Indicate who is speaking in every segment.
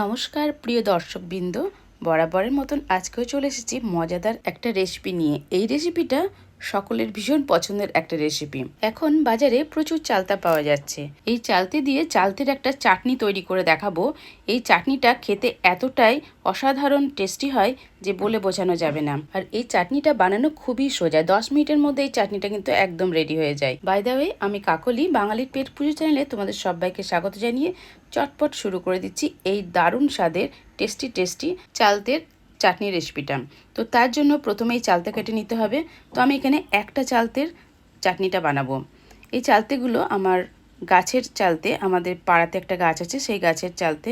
Speaker 1: নমস্কার প্রিয় দর্শকবৃন্দ। বরাবরের মতন আজকেও চলে এসেছি মজাদার একটা রেসিপি নিয়ে। এই রেসিপিটা সকলের ভীষণ পছন্দের একটা রেসিপি এখন বাজারে প্রচুর চালতা পাওয়া যাচ্ছে। এই চালতে দিয়ে চালতের একটা চাটনি তৈরি করে দেখাবো। এই চাটনিটা খেতে এতটাই অসাধারণ টেস্টি হয় যে বলে বোঝানো যাবে না। আর এই চাটনিটা বানানো খুবই সোজা। দশ মিনিটের মধ্যে এই চাটনিটা কিন্তু একদম রেডি হয়ে যায়। বাই ওয়ে আমি কাকলি, বাঙালির পেট পুজো চ্যানেলে তোমাদের সবাইকে স্বাগত জানিয়ে চটপট শুরু করে দিচ্ছি এই দারুণ স্বাদের টেস্টি টেস্টি চালতের চাটনি রেসিপিটা তো তার জন্য প্রথমেই চালতে কেটে নিতে হবে। তো আমি এখানে একটা চালতের চাটনিটা বানাবো। এই চালতেগুলো আমার গাছের চালতে, আমাদের পাড়াতে একটা গাছ আছে, সেই গাছের চালতে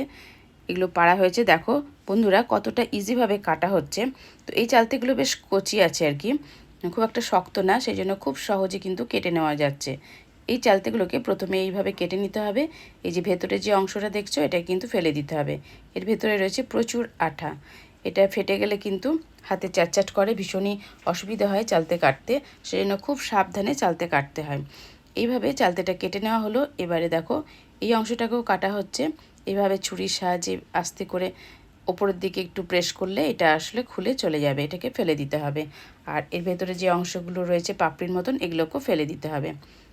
Speaker 1: এগুলো পাড়া হয়েছে। দেখো বন্ধুরা কতটা ইজিভাবে কাটা হচ্ছে। তো এই চালতেগুলো বেশ কচি আছে আর কি। খুব একটা শক্ত না, সেই জন্য খুব সহজে কিন্তু কেটে নেওয়া যাচ্ছে। এই চালতেগুলোকে প্রথমে এইভাবে কেটে নিতে হবে। এই যে ভেতরে যে অংশটা দেখছ এটা কিন্তু ফেলে দিতে হবে। এর ভেতরে রয়েছে প্রচুর আঠা। এটা ফেটে গেলে কিন্তু হাতে চ্যাটচ্যাট করে, ভীষণই অসুবিধা হয় চালতে কাটতে। সেজন্য খুব সাবধানে চালতে কাটতে হয়। এইভাবে চালতেটা কেটে নেওয়া হলো। এবারে দেখো, এই অংশটাকেও কাটা হচ্ছে। এইভাবে ছুরির সাহায্যে আস্তে করে ওপরের দিকে একটু প্রেস করলে এটা আসলে খুলে চলে যাবে। এটাকে ফেলে দিতে হবে। আর এর ভেতরে যে অংশগুলো রয়েছে পাপড়ির মতন, এগুলোকেও ফেলে দিতে হবে।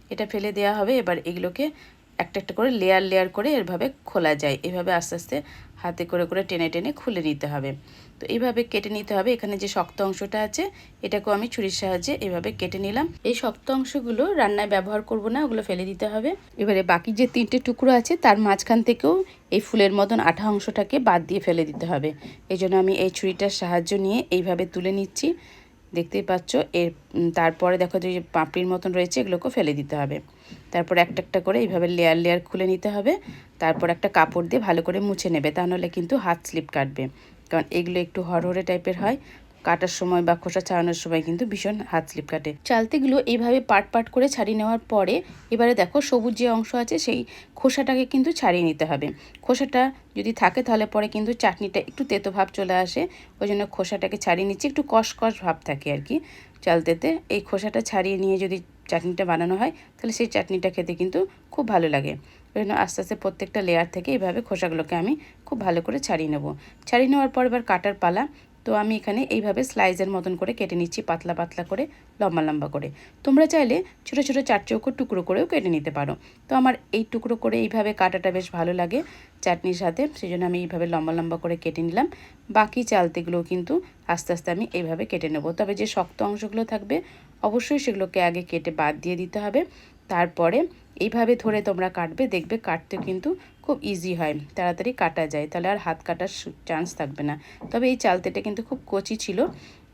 Speaker 1: এটা ফেলে দেওয়া হবে। এবার এগুলোকে একটা একটা করে লেয়ার লেয়ার করে এভাবে খোলা যায়। এভাবে আস্তে আস্তে হাতে করে করে টেনে টেনে খুলে নিতে হবে। তো এইভাবে কেটে নিতে হবে। এখানে যে শক্ত অংশটা আছে, এটাকেও আমি ছুরির সাহায্যে এভাবে কেটে নিলাম। এই শক্ত অংশগুলো রান্নায় ব্যবহার করব না, ওগুলো ফেলে দিতে হবে। এবারে বাকি যে তিনটে টুকরো আছে, তার মাঝখান থেকেও এই ফুলের মতন আঠা অংশটাকে বাদ দিয়ে ফেলে দিতে হবে। এই জন্য আমি এই ছুরিটার সাহায্য নিয়ে এইভাবে তুলে নিচ্ছি। দেখতেই পাচ্ছ, এর তারপরে দেখো যে পাপড়ির মতন রয়েছে, এগুলোকেও ফেলে দিতে হবে। তারপর একটা একটা করে এইভাবে লেয়ার লেয়ার খুলে নিতে হবে। তারপর একটা কাপড় দিয়ে ভালো করে মুছে নেবে তাহলে কিন্তু হাত স্লিপ কাটবে। কারণ এগুলো একটু হরহরে টাইপের হয়, কাটার সময় বা খোসা ছাড়ানোর সময় কিন্তু ভীষণ হাত স্লিপ কাটে। চালতেগুলো এইভাবে পাট পাট করে ছাড়িয়ে নেওয়ার পরে, এবারে দেখো সবুজ যে অংশ আছে সেই খোসাটাকে কিন্তু ছাড়িয়ে নিতে হবে। খোসাটা যদি থাকে তাহলে পরে কিন্তু চাটনিটা একটু তেতো ভাব চলে আসে, ওই জন্য খোসাটাকে ছাড়িয়ে নিচ্ছি, একটু কষকস ভাব থাকে আর কি। চালতেতে এই খোসাটা ছাড়িয়ে নিয়ে যদি চাটনিটা বানানো হয়, তাহলে সেই চাটনিটা খেতে কিন্তু খুব ভালো লাগে। ওই আস্তে আস্তে প্রত্যেকটা লেয়ার থেকে এইভাবে খোসাগুলোকে আমি খুব ভালো করে ছাড়িয়ে নেব। ছাড়িয়ে নেওয়ার পর এবার কাটার পালা। তো আমি এখানে এইভাবে স্লাইজের মতন করে কেটে নিচ্ছি পাতলা পাতলা করে, লম্বা লম্বা করে। তোমরা চাইলে ছোটো ছোটো চার চৌকো টুকরো করেও কেটে নিতে পারো। তো আমার এই টুকরো করে এইভাবে কাটাটা বেশ ভালো লাগে চাটনির সাথে। সেই জন্য আমি এইভাবে লম্বা লম্বা করে কেটে নিলাম। বাকি চালতেগুলোও কিন্তু আস্তে আস্তে আমি এইভাবে কেটে নেব। তবে যে শক্ত অংশগুলো থাকবে, অবশ্যই সেগুলোকে আগে কেটে বাদ দিয়ে দিতে হবে। তারপরে এইভাবে ধরে তোমরা কাটবে, দেখবে কাটতে কিন্তু খুব ইজি হয়। তাড়াতাড়ি কাটা যায়, তাহলে আর হাত কাটার চান্স থাকবে না। তবে এই চালতেটা কিন্তু খুব কচি ছিল,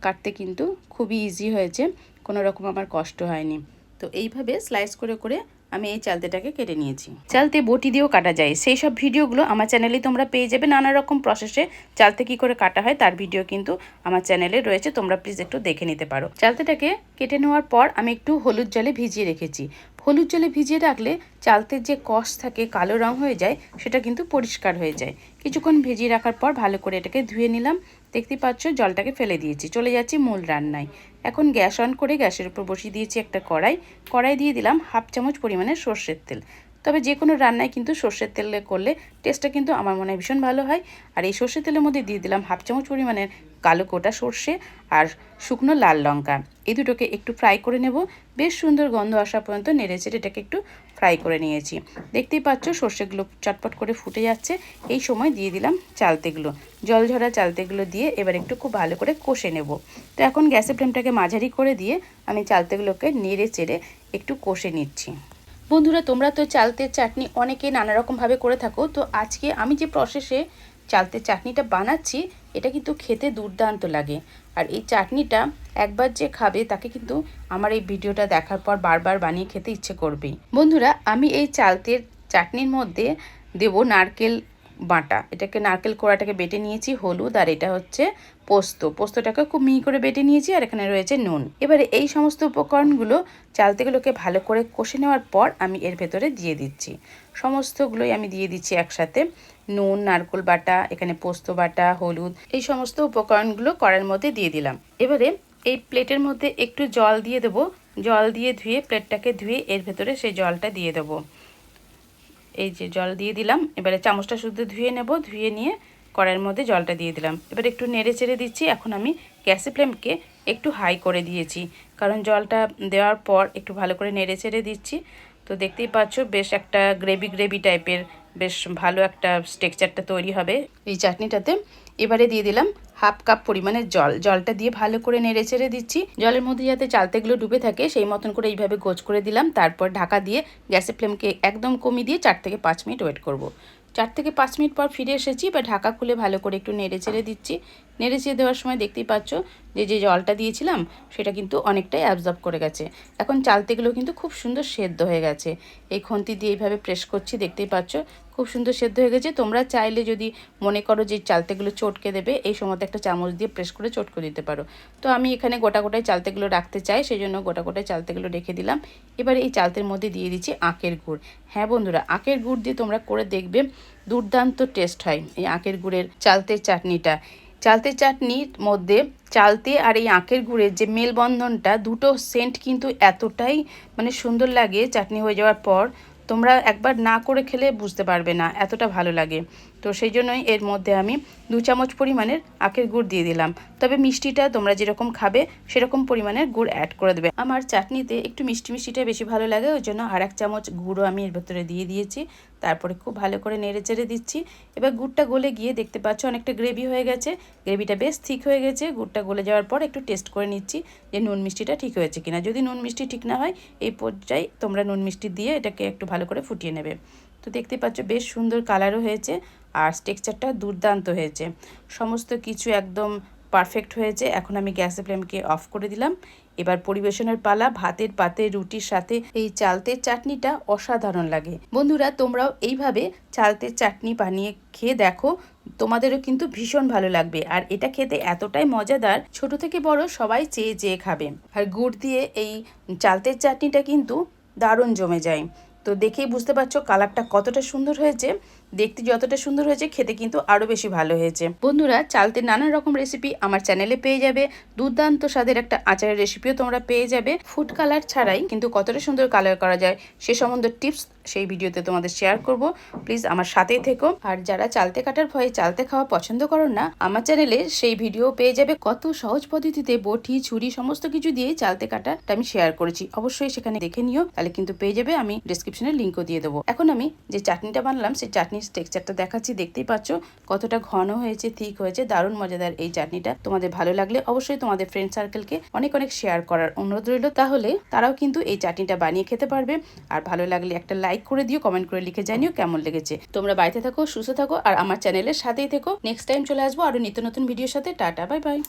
Speaker 1: কাটতে কিন্তু খুবই ইজি হয়েছে, কোনো রকম আমার কষ্ট হয়নি। তো এইভাবে স্লাইস করে করে আমি এই চালতেটাকে কেটে নিয়েছি। চালতে বটি দিয়েও কাটা যায়। সেই সব ভিডিওগুলো আমার চ্যানেলে তোমরা পেয়ে যাবে। নানা রকম প্রসেসে চালতে কি করে কাটা হয়, তার ভিডিও কিন্তু আমার চ্যানেলে রয়েছে। তোমরা প্লিজ একটু দেখে নিতে পারো। চালতেটাকে কেটে নেওয়ার পর আমি একটু হলুদ জলে ভিজিয়ে রেখেছি। হলুদ জলে ভিজিয়ে রাখলে চালতের যে কষ থাকে, কালো রং হয়ে যায়, সেটা কিন্তু পরিষ্কার হয়ে যায়। কিছুক্ষণ ভিজিয়ে রাখার পর ভালো করে এটাকে ধুয়ে নিলাম। দেখতে পাচ্ছ, জলটাকে ফেলে দিয়েছি। চলে যাচ্ছি মূল রান্নায়। এখন গ্যাস অন করে গ্যাসের উপর বসিয়ে দিয়েছি একটা কড়াই। কড়াই দিয়ে দিলাম হাফ চামচ পরিমাণে সর্ষের তেল। তবে যে কোনো রান্নায় কিন্তু সর্ষের তেলে করলে টেস্টটা কিন্তু আমার মনে হয় ভীষণ ভালো হয়। আর এই সর্ষের তেলের মধ্যে দিয়ে দিলাম হাফ চামচ পরিমাণের কালো কোটা সর্ষে আর শুকনো লাল লঙ্কা। এই দুটোকে একটু ফ্রাই করে নেব। বেশ সুন্দর গন্ধ আসা পর্যন্ত নেড়ে চেড়ে এটাকে একটু ফ্রাই করে নিয়েছি। দেখতেই পাচ্ছ সর্ষেগুলো চটপট করে ফুটে যাচ্ছে। এই সময় দিয়ে দিলাম চালতেগুলো। জল ঝরা চালতেগুলো দিয়ে এবার একটু খুব ভালো করে কষে নেব। তো এখন গ্যাসের ফ্লেমটাকে মাঝারি করে দিয়ে আমি চালতেগুলোকে নেড়ে চেড়ে একটু কষে নিচ্ছি। বন্ধুরা, তোমরা তো চালতের চাটনি অনেকে নানা রকমভাবে করে থাকো, তো আজকে আমি যে প্রসেসে চালতের চাটনিটা বানাচ্ছি, এটা কিন্তু খেতে দুর্দান্ত লাগে। আর এই চাটনিটা একবার যে খাবে, তাকে কিন্তু আমার এই ভিডিওটা দেখার পর বারবার বানিয়ে খেতে ইচ্ছে করবেই। বন্ধুরা, আমি এই চালতের চাটনির মধ্যে দেব নারকেল বাটা। এটাকে নারকেল কোড়াটাকে বেটে নিয়েছি, হলুদ, আর এটা হচ্ছে পোস্ত। পোস্তটাকে খুব মিহি করে বেটে নিয়েছি, আর এখানে রয়েছে নুন। এবারে এই সমস্ত উপকরণগুলো চালতেগুলোকে ভালো করে কষে নেওয়ার পর আমি এর ভেতরে দিয়ে দিচ্ছি। সমস্তগুলোই আমি দিয়ে দিচ্ছি একসাথে। নুন, নারকোল বাটা, এখানে পোস্ত বাটা, হলুদ, এই সমস্ত উপকরণগুলো কড়ার মধ্যে দিয়ে দিলাম। এবারে এই প্লেটের মধ্যে একটু জল দিয়ে দেবো। জল দিয়ে ধুয়ে, প্লেটটাকে ধুয়ে এর ভেতরে সেই জলটা দিয়ে দেবো। এই যে জল দিয়ে দিলাম। এবারে চামচটা শুদ্ধ ধুয়ে নেব। ধুয়ে নিয়ে কড়াইয়ের মধ্যে জলটা দিয়ে দিলাম। এবার একটু নেড়ে চেড়ে দিচ্ছি। এখন আমি গ্যাসে ফ্লেমকে একটু হাই করে দিয়েছি। কারণ জলটা দেওয়ার পর একটু ভালো করে নেড়ে চেড়ে দিচ্ছি। তো দেখতেই পাচ্ছ, বেশ একটা গ্রেভি গ্রেভি টাইপের, বেশ ভালো একটা স্টেকচারটা তৈরি হবে এই চাটনিটাতে। এবারে দিয়ে দিলাম হাফ কাপ পরিমাণের জল। জলটা দিয়ে ভালো করে নেড়ে চেড়ে দিচ্ছি। জলের মধ্যে যাতে চালতেগুলো ডুবে থাকে, সেই মতন করে এইভাবে গোছ করে দিলাম। তারপর ঢাকা দিয়ে গ্যাসের ফ্লেমকে একদম কমিয়ে দিয়ে চার থেকে পাঁচ মিনিট ওয়েট করব। চার থেকে পাঁচ মিনিট পর ফিরে এসেছি বা ঢাকা খুলে ভালো করে একটু নেড়ে চেড়ে দিচ্ছি। নেড়ে চেড়ে দেওয়ার সময় দেখতেই পাচ্ছ যে যে জলটা দিয়েছিলাম, সেটা কিন্তু অনেকটাই অ্যাবজর্ব করে গেছে। এখন চালতেগুলো কিন্তু খুব সুন্দর সেদ্ধ হয়ে গেছে। এই খন্তি দিয়ে এইভাবে প্রেস করছি, দেখতেই পাচ্ছ খুব সুন্দর সেদ্ধ হয়ে গেছে। তোমরা চাইলে যদি মনে করো যে চালতেগুলো চটকে দেবে, এই সময় একটা চামচ দিয়ে প্রেস করে চটকে দিতে পারো। তো আমি এখানে গোটা গোটায় চালতেগুলো রাখতে চাই সেই জন্য গোটা গোটায় চালতেগুলো রেখে দিলাম। এবার এই চালতের মধ্যে দিয়ে দিচ্ছি আখের গুড়। হ্যাঁ বন্ধুরা, আখের গুড় দিয়ে তোমরা করে দেখবে, দুর্দান্ত টেস্ট হয় এই আখের গুড়ের চালতের চাটনিটা। চালতের চাটনির মধ্যে চালতে আর এই আখের গুড়ের যে মেলবন্ধনটা, দুটো সেন্ট কিন্তু এতটাই মানে সুন্দর লাগে, চাটনি হয়ে যাওয়ার পর। তোমরা একবার না করে খেলে বুঝতে পারবে না এতটা ভালো লাগে। তো সেই জন্যই এর মধ্যে আমি দু চামচ পরিমাণের আখের গুড় দিয়ে দিলাম। তবে মিষ্টিটা তোমরা যেরকম খাবে, সেরকম পরিমাণের গুড় অ্যাড করে দেবে। আমার চাটনিতে একটু মিষ্টি মিষ্টিটা বেশি ভালো লাগে, ওই জন্য আর এক চামচ গুঁড়ো আমি এর ভেতরে দিয়ে দিয়েছি। তারপরে খুব ভালো করে নেড়ে চেড়ে দিচ্ছি। এবার গুড়টা গলে গিয়ে দেখতে পাচ্ছ অনেকটা গ্রেভি হয়ে গেছে। গ্রেভিটা বেশ ঠিক হয়ে গেছে। গুড়টা গলে যাওয়ার পর একটু টেস্ট করে নিচ্ছি যে নুন মিষ্টিটা ঠিক হয়েছে কিনা। যদি নুন মিষ্টি ঠিক না হয়, এই পর্যায়ে তোমরা নুন মিষ্টি দিয়ে এটাকে একটু ভালো করে ফুটিয়ে নেবে। তো দেখতে পাচ্ছ বেশ সুন্দর কালারও হয়েছে আর টেক্সচারটা দুর্দান্ত হয়েছে। সমস্ত কিছু একদম পারফেক্ট হয়েছে। এখন আমি গ্যাসের ফ্লেমকে অফ করে দিলাম। এবার পরিবেশনের পালা, ভাতের পাতে, রুটির সাথে এই চালতের চাটনিটা অসাধারণ লাগে। বন্ধুরা, তোমরাও এইভাবে চালতের চাটনি বানিয়ে খেয়ে দেখো। তোমাদেরও কিন্তু ভীষণ ভালো লাগবে। আর এটা খেতে এতটাই মজাদার, ছোট থেকে বড় সবাই চেয়ে চেয়ে খাবে। আর গুড় দিয়ে এই চালতের চাটনিটা কিন্তু দারুণ জমে যায়। তো দেখেই বুঝতে পারছ কালারটা কতটা সুন্দর হয়েছে। দেখতে যতটা সুন্দর হয়েছে, খেতে কিন্তু আরও বেশি ভালো হয়েছে। বন্ধুরা, চালতে নানান রকম রেসিপি আমার চ্যানেলে পেয়ে যাবে। দুর্দান্ত স্বাদের একটা আচারের রেসিপিও তোমরা পেয়ে যাবে। ফুড কালার ছাড়াই কিন্তু কতটা সুন্দর কালার করা যায়, সে সম্বন্ধে টিপস সেই ভিডিওতে তোমাদের শেয়ার করব। প্লিজ আমার সাথেই থেকো। আর যারা চালতে কাটার ভয়ে চালতে খাওয়া পছন্দ করো না, আমার চ্যানেলে সেই ভিডিও পেয়ে যাবে। কত সহজ পদ্ধতিতে বটি, ছুরি, সমস্ত কিছু দিয়ে চালতে কাটাটা আমি শেয়ার করেছি। অবশ্যই সেখানে দেখে নিও, তাহলে কিন্তু পেয়ে যাবে। আমি ডিসক্রিপশনে লিঙ্কও দিয়ে দেবো। এখন আমি যে চাটনিটা বানালাম, সেই চাটনির টেক্সচারটা দেখাচ্ছি, দেখতেই পাচ্ছ কতটা ঘন হয়েছে ঠিক হয়েছে, দারুণ মজাদার এই চাটনিটা তোমাদের ভালো লাগলে অবশ্যই তোমাদের ফ্রেন্ড সার্কেলকে অনেক অনেক শেয়ার করার অনুরোধ রইল। তাহলে তারাও কিন্তু এই চাটনিটা বানিয়ে খেতে পারবে। আর ভালো লাগলে একটা লাইক করে দিও কমেন্ট করে লিখে জানিও কেমন লেগেছে। তোমরা বাড়িতে থাকো, সুস্থ থাকো, আর আমার চ্যানেলের সাথেই থেকো। নেক্সট টাইম চলে আসব আরও নিত্য নতুন ভিডিওর সাথে। Tata bye bye